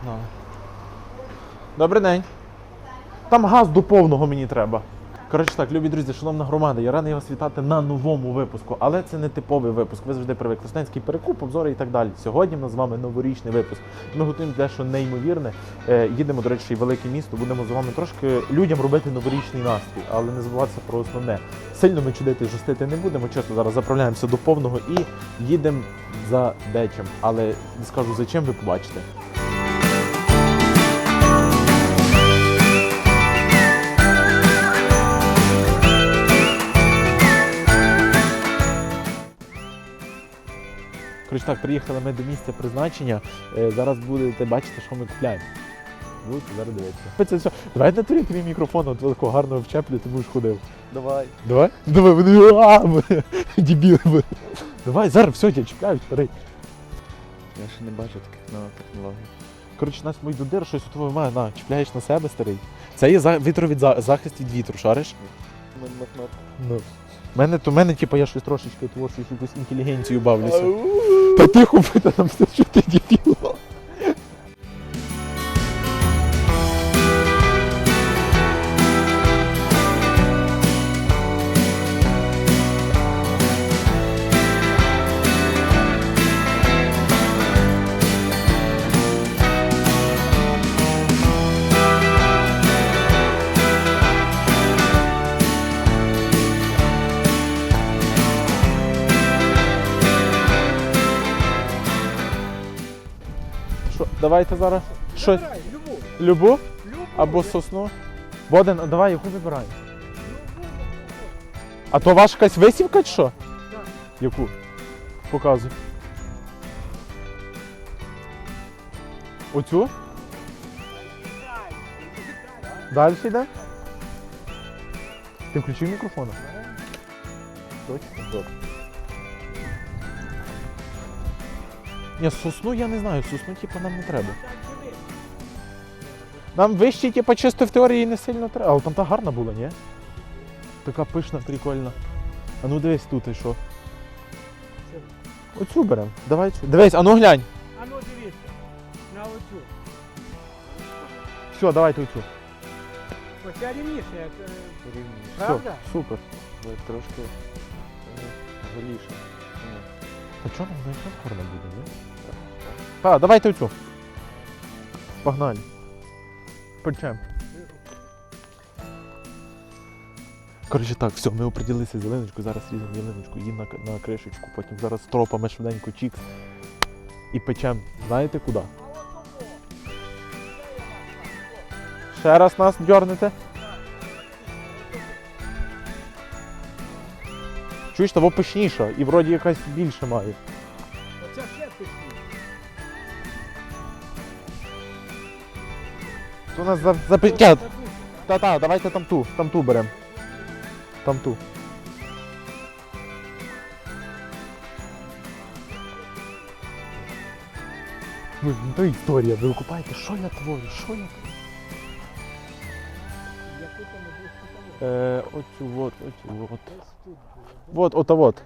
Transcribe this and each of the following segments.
Погнали. Добрий день. Там газ до повного мені треба. Коротше так, любі друзі, шановна громада, я радий вас вітати на новому випуску, але це не типовий випуск. Ви завжди привик Красненський перекуп, обзори і так далі. Сьогодні в нас з вами новорічний випуск. Ми готуємо дещо неймовірне. Е, їдемо, до речі, в велике місто. Будемо з вами трошки людям робити новорічний настрій, але не забуватися про основне. Сильно ми чудити і жостити не будемо. Чесно, зараз заправляємося до повного і їдемо за дечим. Але не скажу за чим, ви побачите. Коротше так, приїхали ми до місця призначення. Е, зараз будете бачити, що ми купляємо. Будете зараз дивитися. Давай на твій мікрофон, от великого гарного вчеплю, ти будеш ходив. Давай. Давай? Давай, вони дебіли. Давай, зараз все, тебе чіпляють, вперед. Я ще не бачу таких нових технологій. Коротше, нас мій додир, щось у твоєму має, на, чіпляєш на себе, старий. Це є вітровід, захист від вітру, шариш? Ну. Мене, то мене, типу, я щось трошечки творчу, якусь інтелігенцію бавлюся. Та тихо, ти там все, що ти дебіл. Давайте зараз. Що? Любу. Любу? Або сосну? Боден, давай яку вибирай. А то ваша якась висівка чи що? Так. Яку? Показуй. Оцю? Далі йде? Ти включив мікрофон? Точно? Добре. Ні, сосну я не знаю, сосну типу нам не треба. Нам вищі, типу, чисто в теорії не сильно треба. Але там та гарна була, ні? Така пишна, прикольна. А ну дивись тут і що. Оцю беремо. Давай цю. Дивись, а ну глянь. А ну дивіться. На оцю. Все, давайте оцю. Оця рівніше, як. е, Рівніше. Правда? Супер. Ви трошки е, голіше. Ні. А чого нам не гарна буде, ні? Так, давайте оцю. Погнали. Почем. Коротше так, все, ми оприділилися з ялиночкою, зараз різемо ялиночку, її на, на кришечку, потім зараз тропами швиденько чікс. І печем. Знаєте куди? Ще раз нас дьорнете. Чуєш, того пишніша і вроді якась більше має. У нас за, за Та-та, давайте там ту, там ту беремо. Там ту. Ви, ну, то історія, ви купаєте, що я творю, що я творю? Е, оцю вот, оцю вот. Вот, ота вот.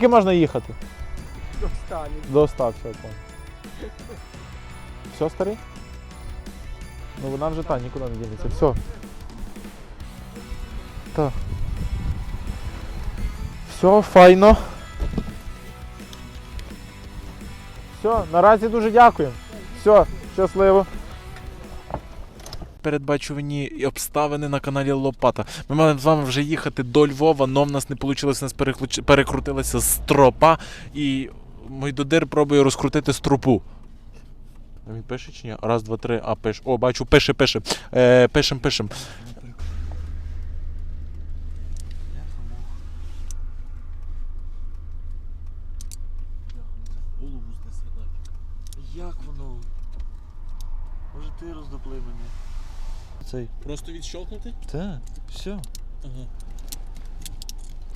Скільки можна їхати? До 100, все, так. Все, старий? Ну вона вже та, нікуди не дінеться. Все. Так. Все, файно. Все, наразі дуже дякуємо. Все, щасливо. Передбачувані обставини на каналі Лопата. Ми мали з вами вже їхати до Львова, но в нас не вийшло, нас переключ- перекрутилася стропа, і Мойдодир пробує розкрутити стропу. Він пише чи ні? Раз, два, три, а пише. О, бачу, пише, пише. Е, пишем, пишем. Голову знесе нафіг. Як воно? Може ти роздопли мене? Цей. Просто відщолкнути? Так, все. Ага.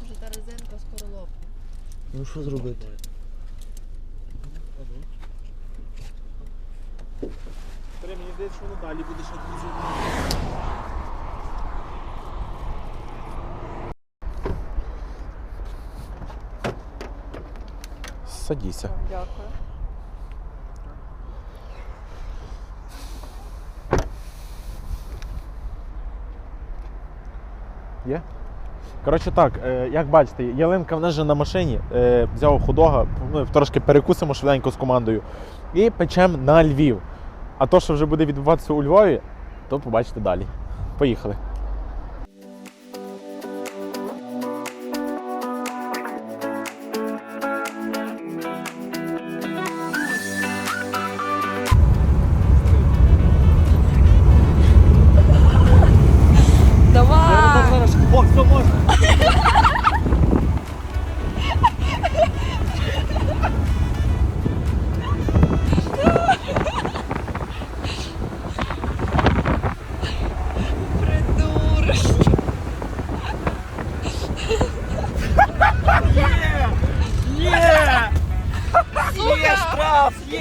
Може та резинка скоро лопне. Ну що зробити? Мені здається, що воно далі буде ще дуже. Садіся. Дякую. Є? Коротше так, е, як бачите, ялинка в нас же на машині. Е, взяв худога, ну, трошки перекусимо швиденько з командою. І печемо на Львів. А то, що вже буде відбуватися у Львові, то побачите далі. Поїхали.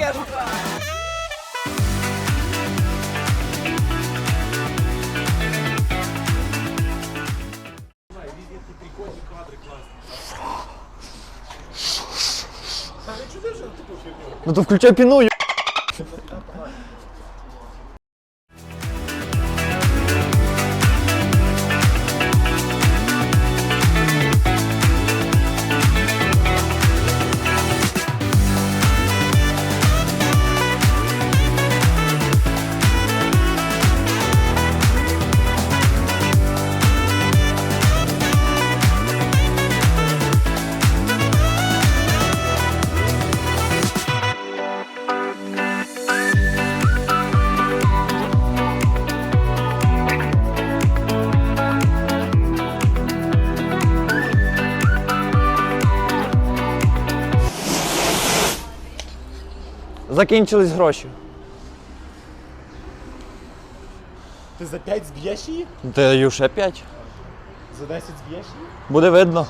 Штраф! Є штраф! Ну то включай піну, Закінчились гроші. Ти за 5 зб'єш її? Даю ще 5. За 10 зб'єш її? Буде видно.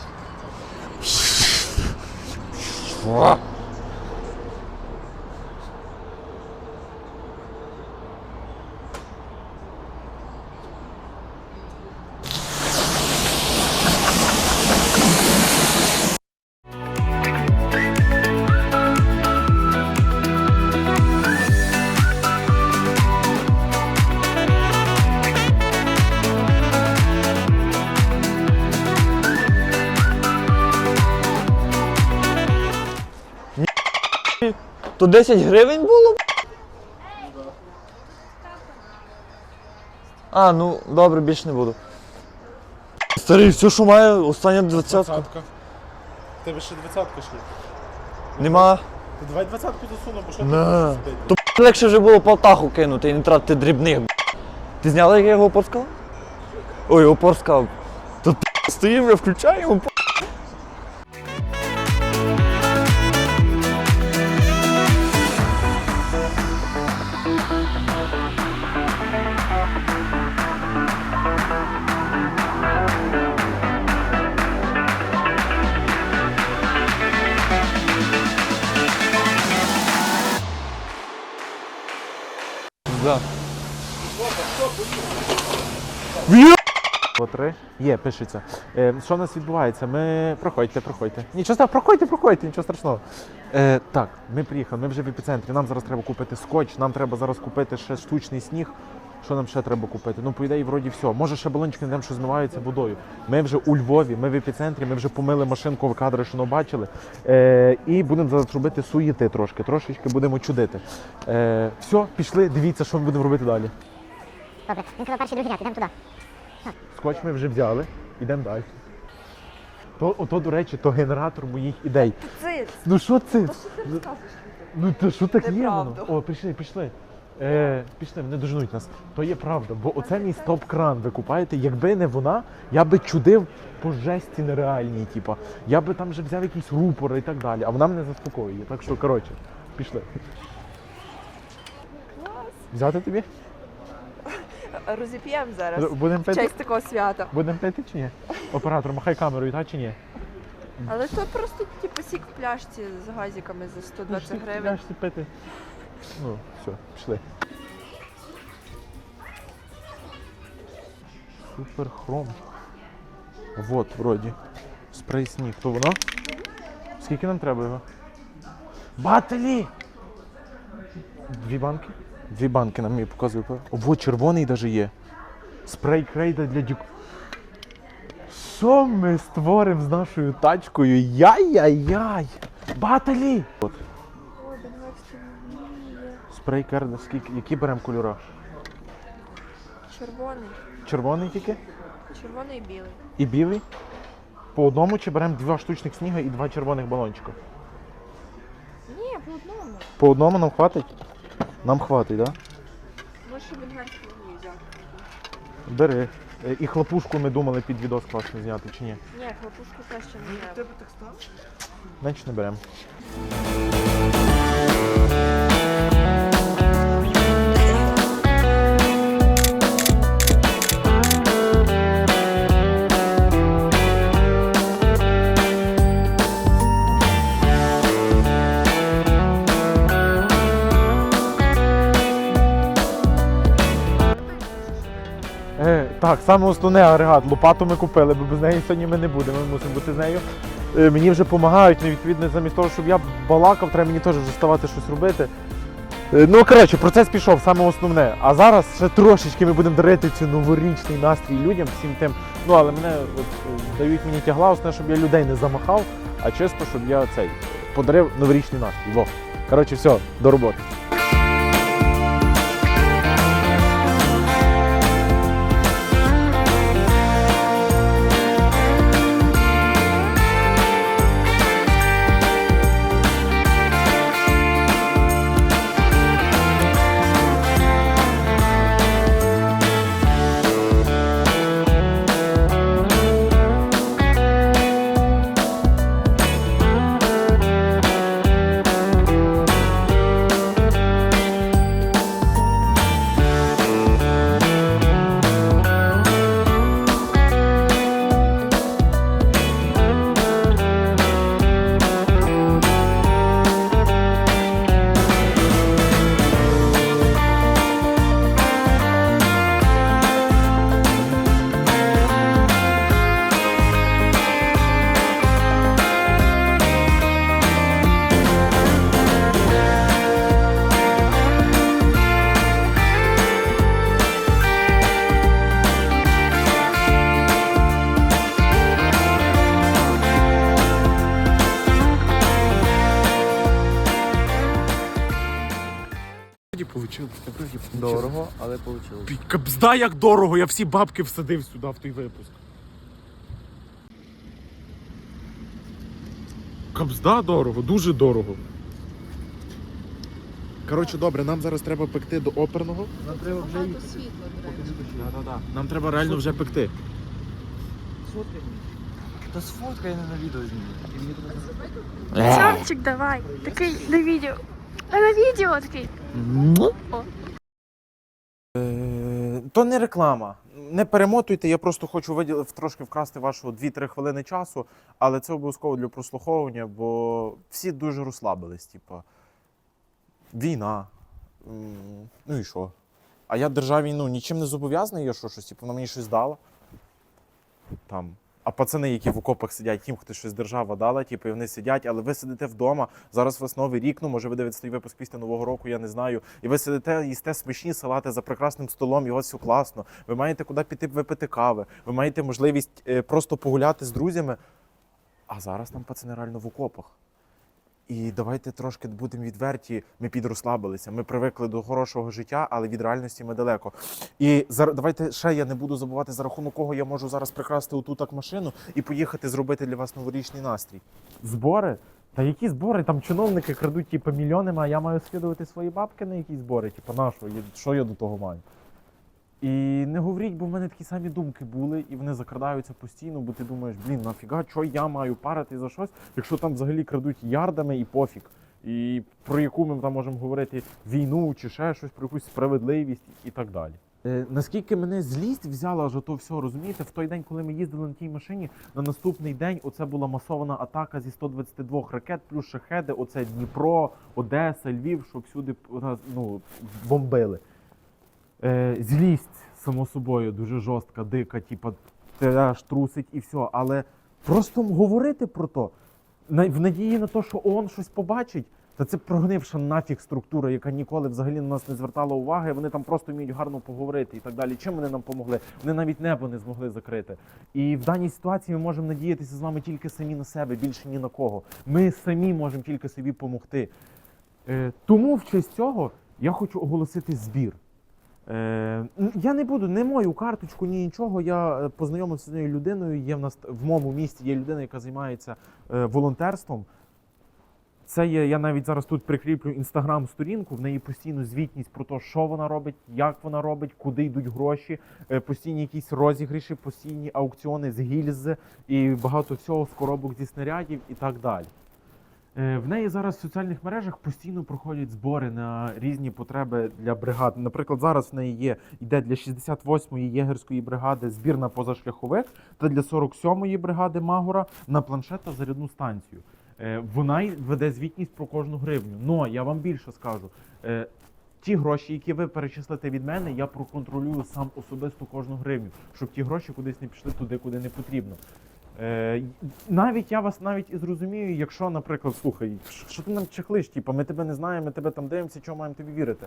То 10 гривень було? А, ну добре, більше не буду. Старий, все, що має, остання двадцятка. Двадцятка. В Тебе ще двадцятка ж є. Нема. Ти давай двадцятку засуну, бо що ти сидить? То б, легше вже було полтаху кинути і не тратити дрібних. б. Ти зняла, як я його опорскав? Ой, опорскав. То б, стоїмо, я включаю його. б. Три. Є, пишеться. Е, що у нас відбувається? Ми. Проходьте, проходьте. Нічого страшного, проходьте, проходьте, нічого страшного. Е, так, ми приїхали, ми вже в епіцентрі. Нам зараз треба купити скотч, нам треба зараз купити ще штучний сніг. Що нам ще треба купити? Ну, по ідеї, вроді все. Може, ще балончики не що змиваються водою. Ми вже у Львові, ми в епіцентрі, ми вже помили машинку в кадри, що не бачили. Е, і будемо зараз робити суєти трошки, трошечки будемо чудити. Е, все, пішли, дивіться, що ми будемо робити далі. Добре, він сказав перший другий ряд, ідемо туди. Скотч ми вже взяли, йдемо далі. То, ото, до речі, то генератор моїх ідей. Це Ну що це? що ти Ну, розказуєш? Ну то що так є воно? Неправду. О, пішли, пішли. Е, пішли, вони доженуть нас. То є правда, бо оце мій стоп-кран, ви купаєте. Якби не вона, я би чудив по жесті нереальній, типа. Я би там вже взяв якісь рупори і так далі, а вона мене заспокоює. Так що, коротше, пішли. Взяти тобі? Розіп'ємо зараз. Будемо В пити? честь такого свята. Будемо пити чи ні? Оператор, махай камерою, так чи ні? Але то просто типу сік в пляшці з газиками за 120 Ну, гривень. пляшці пити. Ну, все, пішли. Супер хром. Вот, вроді. Спрей сніг. То воно? Скільки нам треба його? Батлі! Дві банки? Дві банки нам мені показує. О, червоний навіть є. Спрей крейда для дюк. Що ми створимо з нашою тачкою? Яй-яй-яй! Баталі! От. Спрей керда, скільки, які беремо кольори? Червоний. Червоний тільки? Червоний і білий. І білий? По одному чи беремо два штучних сніга і два червоних балончика? Ні, по одному. По одному нам хватить? Нам хватить, так? Да? Може венгерську вугіль взяти. Бери. Е, І хлопушку ми думали під відос класно зняти, чи ні? Ні, хлопушку краще не треба. Значить не беремо. Так, саме основне агрегат. Лопату ми купили, бо без неї сьогодні ми не будемо. Ми мусимо бути з нею. Е, мені вже допомагають, ну, відповідно, замість того, щоб я балакав, треба мені теж вже ставати щось робити. Е, ну, коротше, процес пішов, саме основне. А зараз ще трошечки ми будемо дарити цю новорічний настрій людям, всім тим. Ну, але мене от, дають мені тягла, основне, щоб я людей не замахав, а чисто, щоб я цей подарив новорічний настрій. Во. Коротше, все, до роботи. Вийшло. Кабзда як дорого, я всі бабки всадив сюди в той випуск. Кабзда дорого, дуже дорого. Коротше, добре, нам зараз треба пекти до оперного. Нам треба вже речі. Нам треба реально вже пекти. Та сфоткай я не на відео знімай. Самчик, давай. Такий на відео. А на відео такий. Е, То не реклама. Не перемотуйте, я просто хочу виділити трошки вкрасти вашу 2-3 хвилини часу, але це обов'язково для прослуховування, бо всі дуже розслабились. Типу, війна. Ну і що? А я державі ну, нічим не зобов'язаний, я що щось, типу, вона мені щось дала. там. А пацани, які в окопах сидять, їм хтось щось держава дала, типу, і вони сидять, але ви сидите вдома. Зараз вас новий рік, ну може ви дивитесь випуск після Нового року, я не знаю. І ви сидите, їсте смачні салати за прекрасним столом, у все класно. Ви маєте куди піти випити кави, ви маєте можливість е, просто погуляти з друзями. А зараз там пацани реально в окопах. І давайте трошки будемо відверті. Ми підрослабилися. Ми привикли до хорошого життя, але від реальності ми далеко. І зар- давайте ще я не буду забувати, за рахунок кого я можу зараз прикрасти оту так машину і поїхати зробити для вас новорічний настрій. Збори? Та які збори? Там чиновники крадуть типу, мільйонами, а я маю скидувати свої бабки на якісь збори. Типу, на що? Що я до того маю? І не говоріть, бо в мене такі самі думки були, і вони закрадаються постійно, бо ти думаєш, блін, нафіга, що я маю парити за щось, якщо там взагалі крадуть ярдами і пофіг. І про яку ми там можемо говорити війну чи ще щось, про якусь справедливість і так далі. Е, наскільки мене злість взяла аж ото все, розумієте, в той день, коли ми їздили на тій машині, на наступний день оце була масована атака зі 122 ракет, плюс шахеди, оце Дніпро, Одеса, Львів, що всюди ну, бомбили. Е, злість, само собою, дуже жорстка, дика, типа, те аж трусить і все. Але просто говорити про то, в надії на те, що ООН щось побачить, та це прогнивша нафіг структура, яка ніколи взагалі на нас не звертала уваги. Вони там просто вміють гарно поговорити і так далі. Чим вони нам помогли? Вони навіть небо не змогли закрити. І в даній ситуації ми можемо надіятися з вами тільки самі на себе, більше ні на кого. Ми самі можемо тільки собі допомогти. Е, тому в честь цього я хочу оголосити збір. Е, я не буду, не мою карточку, ні нічого. Я е, познайомився з цією людиною. Є в нас в моєму місті є людина, яка займається е, волонтерством. Це є, я навіть зараз тут прикріплю інстаграм-сторінку. В неї постійно звітність про те, що вона робить, як вона робить, куди йдуть гроші, е, постійні якісь розігріші, постійні аукціони з гільз і багато всього з коробок зі снарядів і так далі. Е, В неї зараз в соціальних мережах постійно проходять збори на різні потреби для бригад. Наприклад, зараз в неї є йде для 68-ї єгерської бригади збір на позашляховик та для 47-ї бригади Магора на планшет та зарядну станцію. Е, Вона веде звітність про кожну гривню. Но я вам більше скажу. е, Ті гроші, які ви перечислите від мене, я проконтролюю сам особисто кожну гривню, щоб ті гроші кудись не пішли туди, куди не потрібно. Е, навіть я вас навіть і зрозумію, якщо, наприклад, слухай, що ти нам чехлиш, типу, ми тебе не знаємо, ми тебе там дивимося, чого маємо тобі вірити.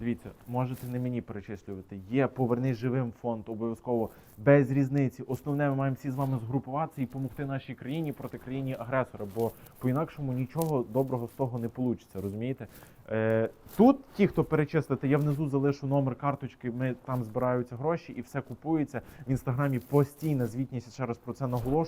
Дивіться, можете не мені перечислювати. Є повернись живим фонд, обов'язково без різниці. Основне, ми маємо всі з вами згрупуватися і допомогти нашій країні проти країні агресора, бо по-інакшому нічого доброго з того не вийде, розумієте? Е, тут ті, хто перечислити, я внизу залишу номер карточки, ми там збираються гроші і все купується. В інстаграмі постійна звітність, ще раз про це наголошую.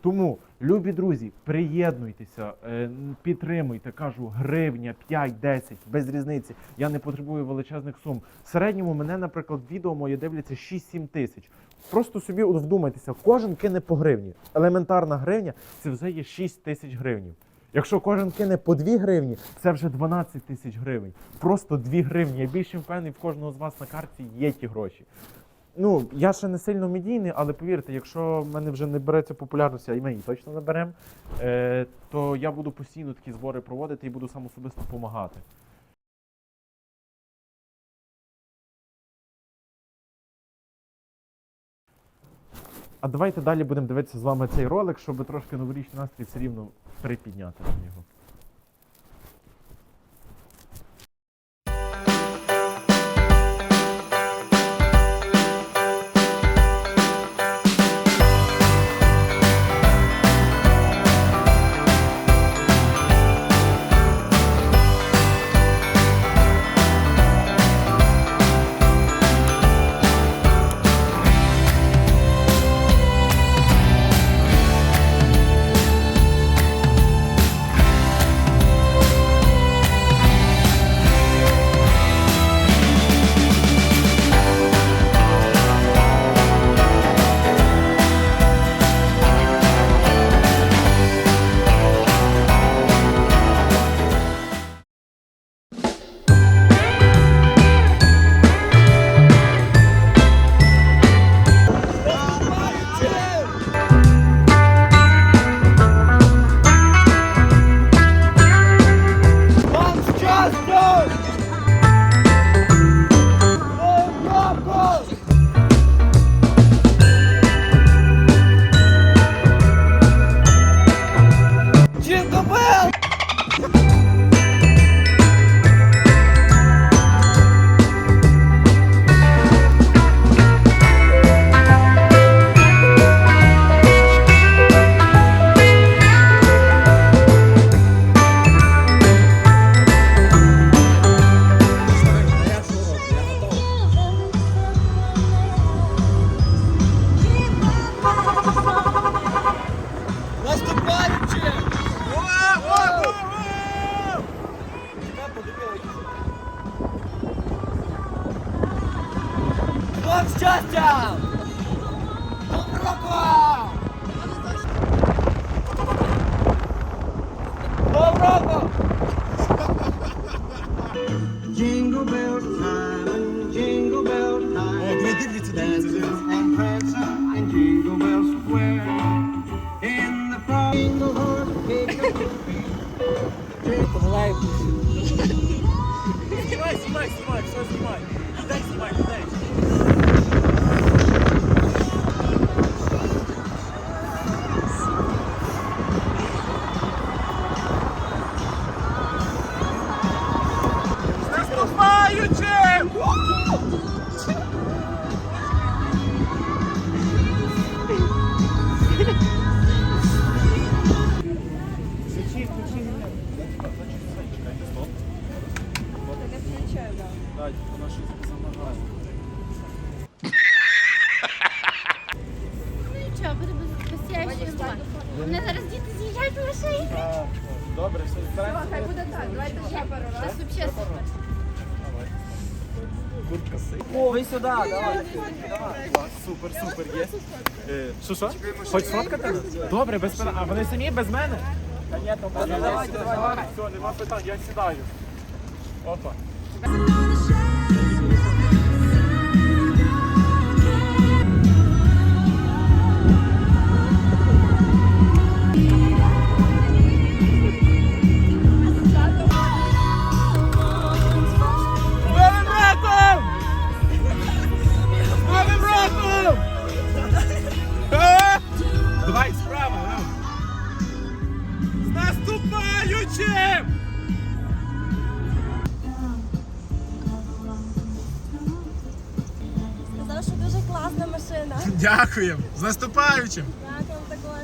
Тому, любі друзі, приєднуйтеся, е, підтримуйте, кажу, гривня, 5-10, без різниці. Я не потребую величезних сум. В середньому мене, наприклад, відео моє дивляться 6-7 тисяч. Просто собі вдумайтеся, кожен кине по гривні. Елементарна гривня це вже є 6 тисяч гривень. Якщо кожен кине по 2 гривні, це вже 12 тисяч гривень. Просто 2 гривні. Я більше впевнений, в кожного з вас на карті є ті гроші. Ну, я ще не сильно медійний, але повірте, якщо в мене вже не береться популярності, а й ми її точно не беремо, е, то я буду постійно такі збори проводити і буду сам особисто допомагати. А давайте далі будемо дивитися з вами цей ролик, щоб трошки новорічний настрій все рівно припідняти на life. Куртка синя. О, ви сюди, давай. Супер, супер, є. Е, Що, що? Хоч сфоткати нас? Добре, без питань. А вони самі без мене? Та ні, то може. давайте, давайте. Все, нема питань, я сідаю. Опа. Сказав, що дуже класна машина. Дякуємо! З наступаючим! Дякую також.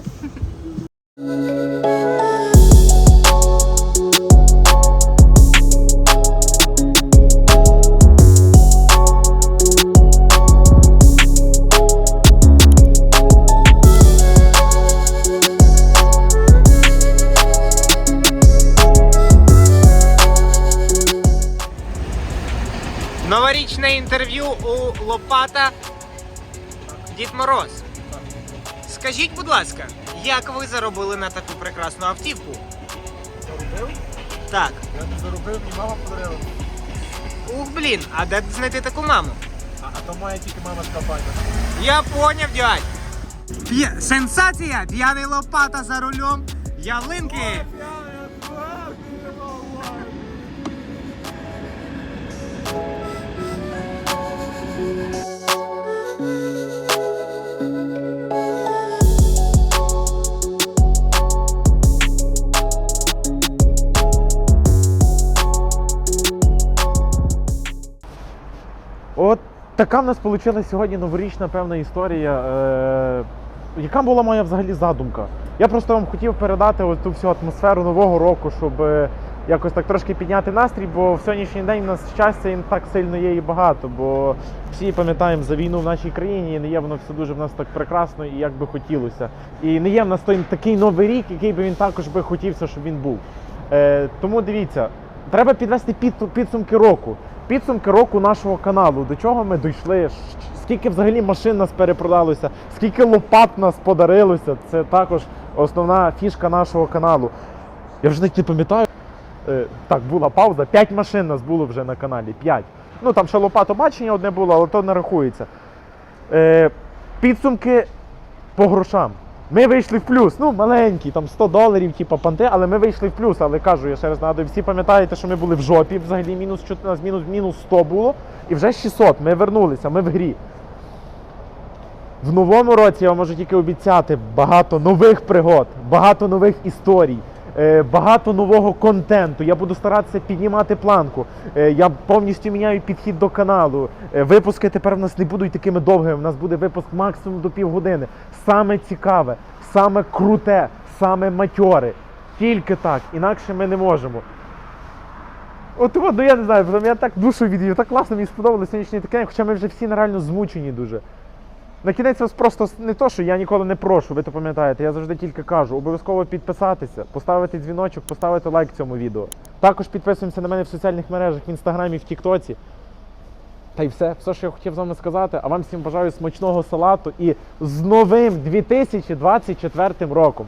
Лопата Дід Мороз. Скажіть, будь ласка, як ви заробили на таку прекрасну автівку? Заробив? Так. Я не заробив, мені мама подарила. Ух, блін, а де знайти таку маму? А, а то має тільки мама з компанії. Я поняв, дядь. П'є... Сенсація! П'яний лопата за рулем. Ялинки! От така в нас вийшла сьогодні новорічна певна історія. Е, яка була моя взагалі задумка? Я просто вам хотів передати ось ту всю атмосферу нового року, щоб е, якось так трошки підняти настрій, бо в сьогоднішній день у нас щастя і так сильно є і багато, бо всі пам'ятаємо за війну в нашій країні, і не є воно все дуже в нас так прекрасно і як би хотілося. І не є в нас той такий новий рік, який би він також би хотівся, щоб він був. Е, тому дивіться, треба підвести під, підсумки року. Підсумки року нашого каналу. До чого ми дійшли? Скільки взагалі машин нас перепродалося, скільки лопат нас подарилося. Це також основна фішка нашого каналу. Я вже навіть не пам'ятаю. Е, так, була пауза. П'ять машин нас було вже на каналі. П'ять. Ну там ще лопатобачення одне було, але то не рахується. Е, підсумки по грошам. Ми вийшли в плюс. Ну, маленький, там 100 доларів, типу панти, але ми вийшли в плюс. Але кажу, я ще раз нагадую, всі пам'ятаєте, що ми були в жопі, взагалі мінус 14, мінус, мінус 100 було, і вже 600. Ми вернулися, ми в грі. В новому році я вам можу тільки обіцяти багато нових пригод, багато нових історій, багато нового контенту. Я буду старатися піднімати планку. Е, Я повністю міняю підхід до каналу. Е, Випуски тепер в нас не будуть такими довгими. У нас буде випуск максимум до півгодини. Саме цікаве, саме круте, саме матьоре. Тільки так, інакше ми не можемо. От, ну я не знаю, я так душу відвів, так класно, мені сподобалося сьогоднішній таке, хоча ми вже всі нереально змучені дуже. На кінець вас просто не то, що я ніколи не прошу, ви то пам'ятаєте, я завжди тільки кажу, обов'язково підписатися, поставити дзвіночок, поставити лайк цьому відео. Також підписуємося на мене в соціальних мережах, в інстаграмі, в Тіктоці. Та й все, все, що я хотів з вами сказати. А вам всім бажаю смачного салату і з новим 2024 роком.